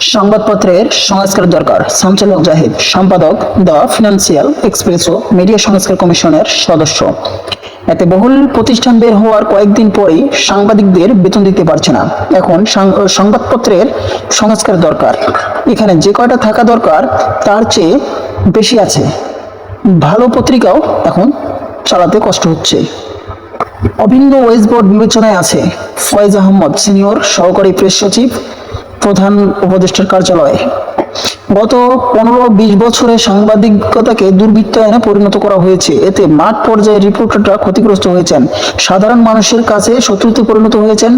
সংবাদপত্রের সংস্কার দরকার। সঞ্চালক জাহিদ, সম্পাদক দ্য ফিনান্সিয়াল এক্সপ্রেসো মিডিয়া সংস্কার কমিশনের সদস্য। এতে বহুল প্রতিষ্ঠান বের হওয়ার কয়েকদিন পরেই সাংবাদিকদের বেতন দিতে পারছে না। এখন সংবাদপত্রের সংস্কার দরকার। এখানে যে কয়টা থাকা দরকার, তার চেয়ে বেশি আছে। ভালো পত্রিকাও এখন চালাতে কষ্ট হচ্ছে। অভিন্ন ওয়েস্ট বোর্ড বিবেচনায় আছে। ফয়েজ আহমদ সিনিয়র সহকারী প্রেস সচিব প্রধান উপদেষ্টার কার্যালয়ে। গত পনেরো বিশ বছরে সাংবাদিকতাকে দুর্বৃত্ত দুর্বৃত্তায়নে পরিণত করা হয়েছে। এতে মাঠ পর্যায়ে রিপোর্টাররা ক্ষতিগ্রস্ত হয়েছেন। সাধারণ মানুষের কাছে শত্রুতে পরিণত হয়েছেন।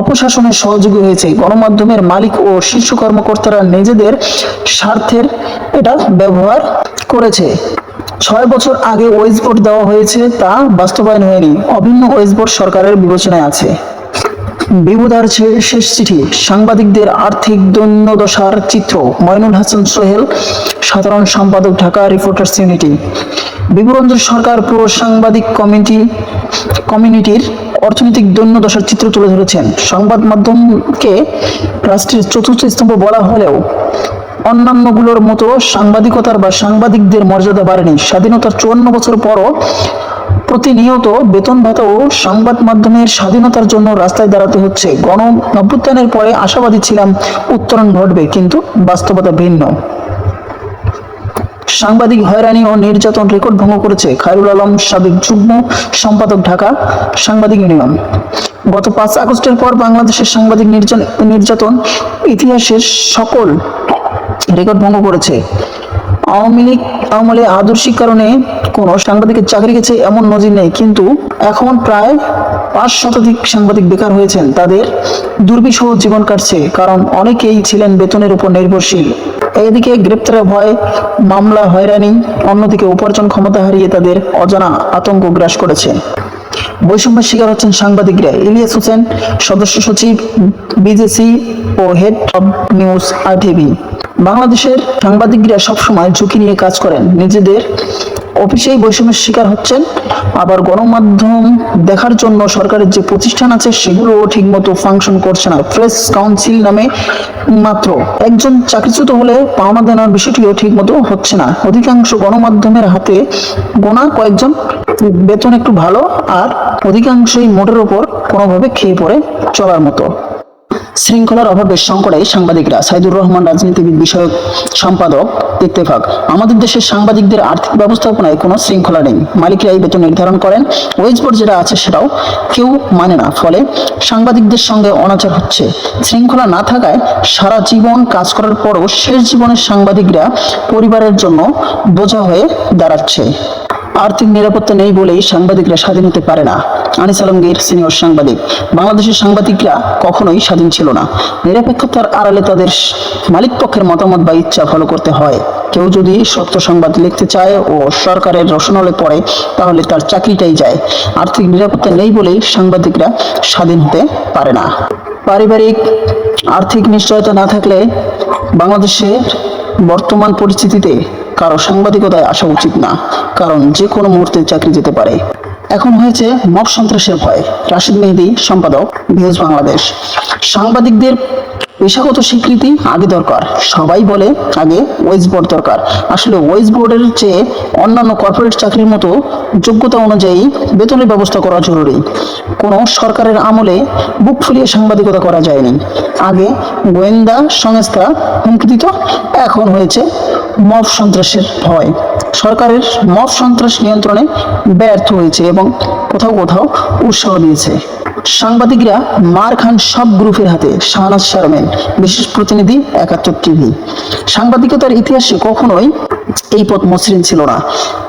অপশাসনের সহযোগী হয়েছে। গণমাধ্যমের মালিক ও শীর্ষ কর্মকর্তারা নিজেদের স্বার্থের এটা ব্যবহার করেছে। ছয় বছর আগে ওয়েজ বোর্ড দেওয়া হয়েছে তা বাস্তবায়ন হয়নি। অভিন্ন ওয়েজ বোর্ড সরকারের বিবেচনায় আছে। বিবুধার ছে- শেষ চিঠি, সাংবাদিকদের আর্থিক দৈন্যদশার চিত্র, ময়নুল হাসান সোহেল, সাধারণ সম্পাদক, ঢাকা রিপোর্টার্স ইউনিটি। বিবরঞ্জন সরকার পুরো সাংবাদিক কমিটি, কমিউনিটির অর্থনৈতিক দৈন্যদশার চিত্র তুলে ধরেছেন। সংবাদ মাধ্যমকে রাষ্ট্রের চতুর্থ স্তম্ভ বলা হলেও অন্যান্যগুলোর মতো সাংবাদিকতার বা সাংবাদিকদের মর্যাদা বাড়েনি। স্বাধীনতার চুয়ান্ন বছর পরও প্রতিনিয়ত বেতন ভাতা ও সংবাদ মাধ্যমের স্বাধীনতার জন্য রাস্তায় দাঁড়াতে হচ্ছে। গণ অভ্যুত্থানের পরে আশাবাদী ছিলাম, উত্তরণ ঘটবে, কিন্তু বাস্তবতা ভিন্ন। সাংবাদিক হয়রানি ও নির্যাতন রেকর্ড ভঙ্গ করেছে খায়রুল আলম সাবেক যুগ্ম সম্পাদক ঢাকা সাংবাদিক ইউনিয়ন। গত পাঁচ আগস্টের পর বাংলাদেশের সাংবাদিক নির্যাতন ইতিহাসের সকল রেকর্ড ভঙ্গ করেছে। আওয়ামী লীগ আমলে আদর্শিক কারণে কোনো সাংবাদিকের চাকরি গেছে এমন নজির নেই, কিন্তু এখন প্রায় পাঁচ শতাধিক সাংবাদিক বেকার হয়েছেন। তাদের দুর্বিষহ জীবন কাটছে, কারণ অনেকেই ছিলেন বেতনের উপর নির্ভরশীল। এদিকে গ্রেপ্তারের ভয় মামলা হয়রানি, অন্যদিকে উপার্জন ক্ষমতা হারিয়ে তাদের অজানা আতঙ্ক গ্রাস করেছে। বৈষম্যের শিকার হচ্ছেন সাংবাদিকরা। ইলিয়াস হোসেন, সদস্য সচিব, বিজেসি ও হেড অব নিউজ আইটিভি বাংলাদেশের সাংবাদিকরা সবসময় ঝুঁকি নিয়ে কাজ করেন। নিজেদের অফিসেই বৈষম্যের শিকার হচ্ছেন। আবার গণমাধ্যম দেখার জন্য সরকারের যে প্রতিষ্ঠান আছে, সেগুলোও ঠিকমতো ফাংশন করছে না। প্রেস কাউন্সিল নামে মাত্র একজন চাকরিচ্যুত হলে পাওনা দেওয়ার বিষয়টিও ঠিকমতো হচ্ছে না। অধিকাংশ গণমাধ্যমের হাতে গোনা কয়েকজন, বেতন একটু ভালো, আর অধিকাংশই মোটের ওপর কোনোভাবে খেয়ে পড়ে চলার মতো। শৃঙ্খলার অভাবের সংকটে সাংবাদিকরা সাইদুর রহমান রাজনীতিবিদ বিষয়ক সম্পাদক, ইত্তেফাক। আমাদের দেশের সাংবাদিকদের আর্থিক ব্যবস্থাপনায় কোনো শৃঙ্খলা নেই। মালিকরা এই বেতন নির্ধারণ করেন। ওয়েজ বোর্ড যেটা আছে সেটাও কেউ মানে না। ফলে সাংবাদিকদের সঙ্গে অনাচার হচ্ছে। শৃঙ্খলা না থাকায় সারা জীবন কাজ করার পরও শেষ জীবনের সাংবাদিকরা পরিবারের জন্য বোঝা হয়ে দাঁড়াচ্ছে। আর্থিক নিরাপত্তা নেই বলেই সাংবাদিকরা স্বাধীন হতে পারে না। আনিস আলমগীর, সিনিয়র সাংবাদিক। বাংলাদেশের সাংবাদিকরা কখনোই স্বাধীন ছিল না। নিরপেক্ষতার আড়ালে তাদের মালিক পক্ষের মতামত বা ইচ্ছা ফলো করতে হয়। কেউ যদি সত্য সংবাদ লিখতে চায় ও সরকারের রসনলে পড়ে, তাহলে তার চাকরিটাই যায়। আর্থিক নিরাপত্তা নেই বলেই সাংবাদিকরা স্বাধীন হতে পারে না। পারিবারিক আর্থিক নিশ্চয়তা না থাকলে বাংলাদেশের বর্তমান পরিস্থিতিতে কারও সাংবাদিকতায় আসা উচিত না, কারণ যে কোনো মুহূর্তে চাকরি যেতে পারে। এখন হয়েছে মব সন্ত্রাসের ভয়। রাশিদ মেহেদি, সম্পাদক, ভিউজ বাংলাদেশ। সাংবাদিকদের পেশাগত স্বীকৃতি আগে দরকার। সবাই বলে আগে ওয়েজ বোর্ড দরকার। আসলে ওয়েজ বোর্ডের চেয়ে অন্যান্য কর্পোরেট চাকরির মতো যোগ্যতা অনুযায়ী বেতনের ব্যবস্থা করা জরুরি। কোনো সরকারের আমলে বুক ফুলিয়ে সাংবাদিকতা করা যায়নি। আগে গোয়েন্দা সংস্থা হুমকি দিত, এখন হয়েছে মব সন্ত্রাসের ভয়। সরকারের মব সন্ত্রাস নিয়ন্ত্রণে ব্যর্থ হয়েছে এবং কোথাও কোথাও উৎসাহ দিয়েছে। সাংবাদিকরা মার খান সব গ্রুপের হাতে শাহনাজ শারমেন বিশেষ প্রতিনিধি একাত্তর টিভি। সাংবাদিকতার ইতিহাসে কখনোই এই পথ মসৃণ ছিল না।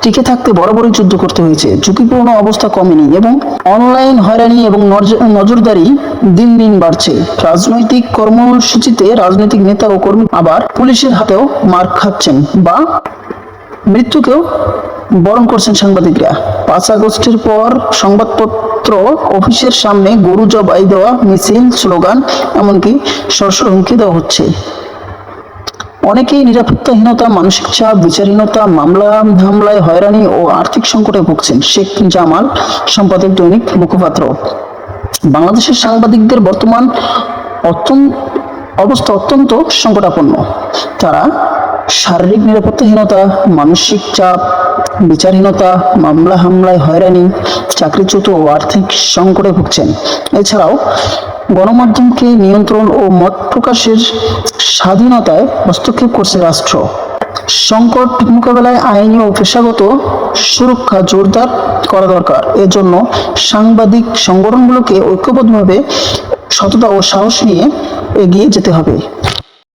টিকে থাকতে বড় বড় যুদ্ধ করতে হয়েছে। ঝুঁকিপূর্ণ অবস্থা কমেনি এবং অনলাইন হয়রানি এবং নজরদারি দিন দিন বাড়ছে। রাজনৈতিক কর্মসূচিতে রাজনৈতিক নেতা ও কর্মী আবার পুলিশের হাতেও মার খাচ্ছেন বা মৃত্যুকেও বরণ করছেন সাংবাদিকরা। পাঁচ আগস্টের পর সংবাদপত্র অফিসের সামনে গরু জবাই দেওয়া মিছিল, স্লোগান, এমনকি দেওয়া হচ্ছে। অনেকেই নিরাপত্তাহীনতা, মানসিক চাপ, বিচারহীনতা, মামলা, হামলায় হয়রানি ও আর্থিক সংকটে ভুগছেন শেখ জামাল, সম্পাদক দৈনিক মুখপাত্র। বাংলাদেশের সাংবাদিকদের বর্তমান অবস্থা অত্যন্ত সংকটাপন্ন। তারা শারীরিক নিরাপত্তাহীনতা, মানসিক চাপ বিচারহীনতা, মামলা হামলায় হয়রানি, চাকরিচ্যুত ও আর্থিক সংকটে ভুগছেন। এছাড়াও গণমাধ্যমকে নিয়ন্ত্রণ ও মত প্রকাশের স্বাধীনতায় হস্তক্ষেপ করছে রাষ্ট্র। সংকট মোকাবেলায় আইনি ও পেশাগত সুরক্ষা জোরদার করা দরকার। এজন্য সাংবাদিক সংগঠনগুলোকে ঐক্যবদ্ধভাবে সততা ও সাহস নিয়ে এগিয়ে যেতে হবে।